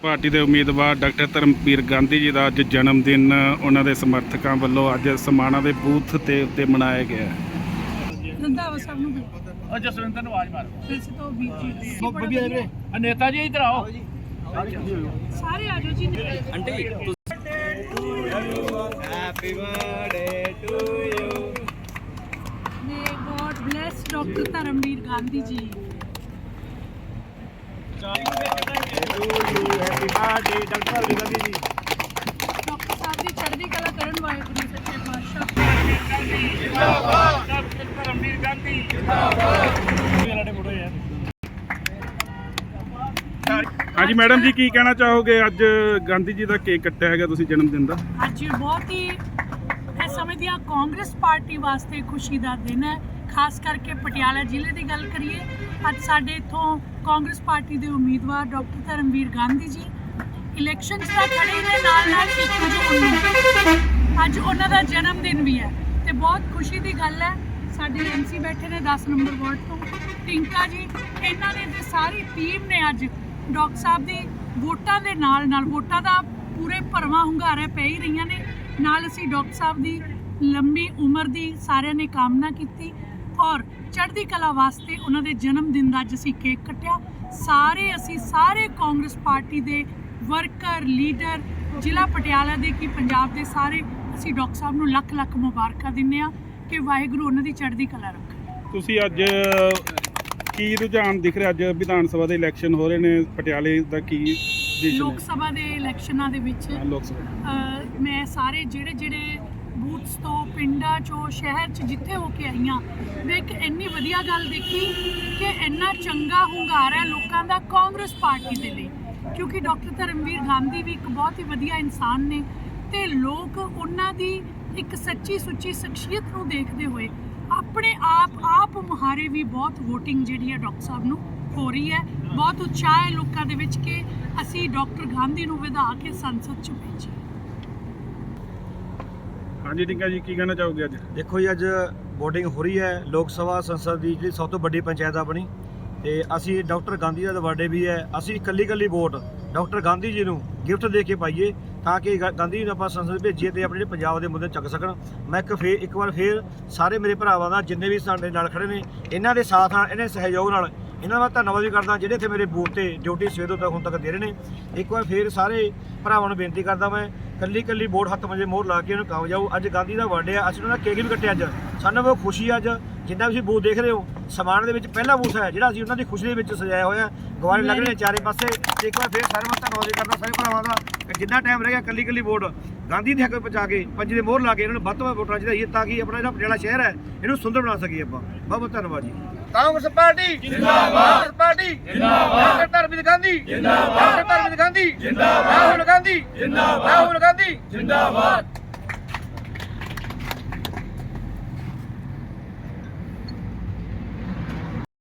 Party ਦੇ ਉਮੀਦਵਾਰ doctor Dharamvir Gandhi ਜੀ ਦਾ ਅੱਜ ਜਨਮ ਦਿਨ ਉਹਨਾਂ ਦੇ ਸਮਰਥਕਾਂ ਵੱਲੋਂ ਅੱਜ ਸਮਾਣਾ ਦੇ ਬੂਥ ਤੇ ਉੱਤੇ ਮਨਾਇਆ ਗਿਆ ਹੈ। ਰੰਧਾਵਾ ਸਾਹਿਬ ਨੂੰ ਵੀ। ਉਹ ਜਸਵਿੰਦਰ ਨੂੰ ਆਵਾਜ਼ ਮਾਰ। ਵੈਸੇ ਤਾਂ ਵੀਰ ਜੀ ਬੜਾ ਵਧੀਆ ਵੀਰੇ। ਆ ਨੇਤਾ ਜੀ ਇੱਧਰ ਆਓ। ਸਾਰੇ ਆ ਜਾਓ ਜੀ। May God bless doctor Dharamvir Gandhi ji. Doctor ਸਾਹਿਬ ਦੀ ਚੜ੍ਹਦੀ ਕਲਾ ਕਰਨ ਵਾਹਿਗੁਰੂ ਸੱਚੇ ਪਾਤਸ਼ਾਹ ਜਿੰਦਾਬਾਦ ਡਾਕਟਰ ਧਰਮਵੀਰ ਗਾਂਧੀ ਜਿੰਦਾਬਾਦ ਮੇਰੇ ਫੋਟੋ ਯਾਰ ਹਾਂਜੀ, ਮੈਡਮ ਜੀ, ਕੀ ਕਹਿਣਾ ਚਾਹੋਗੇ? ਅੱਜ ਗਾਂਧੀ ਜੀ ਦਾ ਕੇਕ ਕੱਟਿਆ ਹੈਗਾ, ਤੁਸੀਂ ਜਨਮ ਦਿਨ ਦਾ। ਅੱਜ ਬਹੁਤ ਹੀ ਸਮਝਦੀ ਹਾਂ ਕਾਂਗਰਸ ਪਾਰਟੀ ਵਾਸਤੇ ਖੁਸ਼ੀ ਦਾ ਦਿਨ ਹੈ। ਖਾਸ ਕਰਕੇ ਪਟਿਆਲਾ ਜ਼ਿਲ੍ਹੇ ਦੀ ਗੱਲ ਕਰੀਏ, ਅੱਜ ਸਾਡੇ ਇੱਥੋਂ ਕਾਂਗਰਸ ਪਾਰਟੀ ਦੇ ਉਮੀਦਵਾਰ ਡਾਕਟਰ ਧਰਮਵੀਰ ਗਾਂਧੀ ਜੀ ਇਲੈਕਸ਼ਨ ਦਾ ਖੜੇ ਨੇ ਨਾਲ ਨਾਲ 1 ਅੱਜ ਉਹਨਾਂ ਦਾ ਜਨਮ ਦਿਨ ਵੀ ਹੈ ਤੇ ਬਹੁਤ ਖੁਸ਼ੀ ਦੀ ਗੱਲ ਹੈ। ਸਾਡੇ ਐਮਸੀ ਬੈਠੇ ਨੇ 10 ਨੰਬਰ ਵਾਰਡ ਤੋਂ। ਟਿੰਕਾ ਜੀ, ਇਹਨਾਂ ਨੇ ਤੇ ਸਾਰੀ ਟੀਮ ਨੇ ਅੱਜ ਡਾਕਟਰ ਸਾਹਿਬ ਦੀ ਵੋਟਾਂ ਦੇ ਨਾਲ ਨਾਲ ਵੋਟਾਂ ਦਾ ਪੂਰੇ ਭਰਵਾਂ ਹੁੰਗਾਰਾ ਪੈ ਹੀ ਰਹੀਆਂ ਨੇ। ਨਾਲ ਅਸੀਂ ਡਾਕਟਰ ਸਾਹਿਬ ਦੀ ਲੰਬੀ ਉਮਰ ਦੀ ਸਾਰਿਆਂ ਨੇ ਕਾਮਨਾ ਕੀਤੀ ਔਰ ਚੜ੍ਹਦੀ ਕਲਾ ਵਾਸਤੇ ਉਹਨਾਂ ਦੇ ਜਨਮ ਦਿਨ ਦਾ ਅੱਜ ਅਸੀਂ ਕੇਕ ਕੱਟਿਆ। ਸਾਰੇ ਅਸੀਂ, ਸਾਰੇ ਕਾਂਗਰਸ ਪਾਰਟੀ ਦੇ ਵਰਕਰ, ਲੀਡਰ, ਜ਼ਿਲ੍ਹਾ ਪਟਿਆਲਾ ਦੇ ਕੀ ਪੰਜਾਬ ਦੇ ਸਾਰੇ ਅਸੀਂ ਡਾਕਟਰ ਸਾਹਿਬ ਨੂੰ ਲੱਖ ਲੱਖ ਮੁਬਾਰਕਾਂ ਦਿੰਦੇ ਆ ਕਿ ਵਾਹਿਗੁਰੂ ਉਹਨਾਂ ਦੀ ਚੜ੍ਹਦੀ ਕਲਾ ਰੱਖੇ। ਤੁਸੀਂ ਅੱਜ ਕੀ ਰੁਝਾਨ ਦਿਖ ਰਿਹਾ? ਅੱਜ ਵਿਧਾਨ ਸਭਾ ਦੇ ਇਲੈਕਸ਼ਨ ਹੋ ਰਹੇ ਨੇ, ਪਟਿਆਲੇ ਦਾ ਕੀ ਲੋਕ ਸਭਾ ਦੇ ਇਲੈਕਸ਼ਨਾਂ ਦੇ ਵਿੱਚ ਮੈਂ ਸਾਰੇ ਜਿਹੜੇ ਜਿਹੜੇ ਬੂਥਸ ਤੋਂ ਪਿੰਡਾਂ ਚੋਂ ਸ਼ਹਿਰ ਚ ਜਿੱਥੇ ਹੋ ਕੇ ਆਈਆਂ ਮੈਂ ਇੱਕ ਇੰਨੀ ਵਧੀਆ ਗੱਲ ਦੇਖੀ ਕਿ ਇੰਨਾ ਚੰਗਾ ਹੁੰਗਾਰਾ ਹੈ ਲੋਕਾਂ ਦਾ ਕਾਂਗਰਸ ਪਾਰਟੀ ਦੇ ਲਈ। ਕਿਉਂਕਿ ਡਾਕਟਰ ਧਰਮਵੀਰ ਗਾਂਧੀ ਵੀ ਇੱਕ ਬਹੁਤ ਹੀ ਵਧੀਆ ਇਨਸਾਨ ਨੇ ਤੇ ਲੋਕ ਉਹਨਾਂ ਦੀ ਇੱਕ ਸੱਚੀ ਸੁੱਚੀ ਸ਼ਖਸੀਅਤ ਨੂੰ ਦੇਖਦੇ ਹੋਏ ਆਪਣੇ ਆਪ ਆਪ ਮੁਹਾਰੇ ਵੀ ਬਹੁਤ VOTING ਜਿਹੜੀ ਹੈ ਡਾਕਟਰ ਸਾਹਿਬ ਨੂੰ ਹੋ ਰਹੀ ਹੈ। ਬਹੁਤ ਉਤਸ਼ਾਹ ਹੈ ਲੋਕਾਂ ਦੇ ਵਿੱਚ ਕਿ ਅਸੀਂ ਡਾਕਟਰ ਗਾਂਧੀ ਨੂੰ ਵਧਾ ਕੇ ਸੰਸਦ ਚ ਭੇਜੀਏ। ਹਾਂਜੀ ਟਿੰਕਾ ਜੀ ਕੀ ਕਹਿਣਾ ਚਾਹੋਗੇ ਅੱਜ? ਦੇਖੋ ਜੀ ਅੱਜ VOTING ਹੋ ਰਹੀ ਹੈ। ਲੋਕ ਸਭਾ ਸੰਸਦ ਦੀ ਜਿਹੜੀ ਸਭ ਤੋਂ ਵੱਡੀ ਪੰਚਾਇਤ ਆ ਆਪਣੀ ਤੇ ਅਸੀਂ ਡਾਕਟਰ ਗਾਂਧੀ ਦਾ ਬਰਥਡੇ ਵੀ ਹੈ। ਅਸੀਂ ਇਕੱਲੀ ਇਕੱਲੀ ਵੋਟ ਡਾਕਟਰ ਗਾਂਧੀ ਜੀ ਨੂੰ ਗਿਫਟ ਦੇ ਕੇ ਪਾਈਏ ਤਾਂ ਕਿ ਗਾਂਧੀ ਜੀ ਨੂੰ ਆਪਾਂ ਸੰਸਦ ਭੇਜੀਏ ਤੇ ਆਪਣੇ ਜਿਹੜੇ ਪੰਜਾਬ ਦੇ ਮੁੱਦੇ ਚੱਕ ਸਕਣ। ਮੈਂ ਇੱਕ ਫੇਰ ਇੱਕ ਵਾਰ ਫੇਰ ਸਾਰੇ ਮੇਰੇ ਭਰਾਵਾਂ ਦਾ ਜਿੰਨੇ ਵੀ ਸਾਡੇ ਨਾਲ ਖੜੇ ਨੇ ਇਹਨਾਂ ਦੇ ਸਾਥ ਨਾਲ ਇਹਨਾਂ ਦੇ ਸਹਿਯੋਗ ਨਾਲ ਇਹਨਾਂ ਦਾ ਧੰਨਵਾਦ ਵੀ ਕਰਦਾ ਜਿਹੜੇ ਇੱਥੇ ਮੇਰੇ ਬੂਥ ਤੇ ਡਿਊਟੀ ਸਵੇਰ ਤੋਂ ਹੁਣ ਤੱਕ ਦੇ ਰਹੇ ਨੇ। ਇੱਕ ਵਾਰ ਫੇਰ ਸਾਰੇ ਭਰਾਵਾਂ ਨੂੰ ਬੇਨਤੀ ਕਰਦਾ ਮੈਂ, ਕੱਲੀ ਕੱਲੀ ਬੋਰਡ ਹੱਥ ਮੰਜੇ ਮੋਹਰ ਲਾ ਕੇ ਉਹਨੂੰ ਕਾਮ ਜਾਓ ਅੱਜ ਗਾਂਧੀ ਦਾ ਬਰਥਡੇ ਆ, ਅਸੀਂ ਉਹਨਾਂ ਦਾ ਕੇਕ ਵੀ ਕੱਟਿਆ ਅੱਜ। ਸਾਨੂੰ ਬਹੁਤ ਖੁਸ਼ੀ ਆ ਅੱਜ। ਜਿੰਨਾ ਵੀ ਤੁਸੀਂ ਬੂਥ ਦੇਖ ਰਹੇ ਹੋ ਸਮਾਨ ਦੇ ਵਿੱਚ ਪਹਿਲਾ ਬੂਥ ਹੈ ਜਿਹੜਾ ਅਸੀਂ ਉਹਨਾਂ ਦੀ ਖੁਸ਼ੀ ਦੇ ਵਿੱਚ ਸਜਾਇਆ ਹੋਇਆ ਗਵਾਰੇ ਲੱਗ ਰਹੇ ਨੇ ਚਾਰੇ ਪਾਸੇ। ਤੇ ਇੱਕ ਵਾਰ ਫੇਰ ਸਾਰੇ ਮੈਂ ਧੰਨਵਾਦ ਵੀ ਕਰਦਾ ਸਾਰੇ ਭਰਾਵਾਂ ਦਾ। ਕਿ ਜਿੰਨਾ ਟਾਈਮ ਰਹਿ ਗਿਆ ਕੱਲੀ ਕੱਲੀ ਵੋਟ ਗਾਂਧੀ ਦੇ ਹੱਕ ਪਹੁੰਚਾ ਕੇ ਪੰਜ ਦੇ ਮੋਹਰ ਲਾ ਕੇ ਇਹਨਾਂ ਨੂੰ ਵੱਧ ਤੋਂ ਵੱਧ ਵੋਟਾਂ ਚਾਹੀਦਾ ਤਾਂ ਕਿ ਆਪਣਾ ਜਿਹੜਾ ਪਟਿਆਲਾ ਸ਼ਹਿਰ ਹੈ ਇਹਨੂੰ ਸੁੰਦਰ ਬਣਾ ਸਕੀਏ ਆਪਾਂ। ਬਹੁਤ ਬਹੁਤ ਧੰਨਵਾਦ ਜੀ। ਕਾਂਗਰਸ ਪਾਰਟੀ ਜਿੰਦਾਬਾਦ। ਪਾਰਟੀ ਜਿੰਦਾਬਾਦ। ਡਾਕਟਰ ਧਰਮਵੀਰ ਗਾਂਧੀ ਜਿੰਦਾਬਾਦ। ਡਾਕਟਰ ਧਰਮਵੀਰ ਗਾਂਧੀ ਜਿੰਦਾਬਾਦ। ਰਾਹੁਲ ਗਾਂਧੀ ਜਿੰਦਾਬਾਦ। ਰਾਹੁਲ ਗਾਂਧੀ। ਜਿੰਦਾਬਾਦ।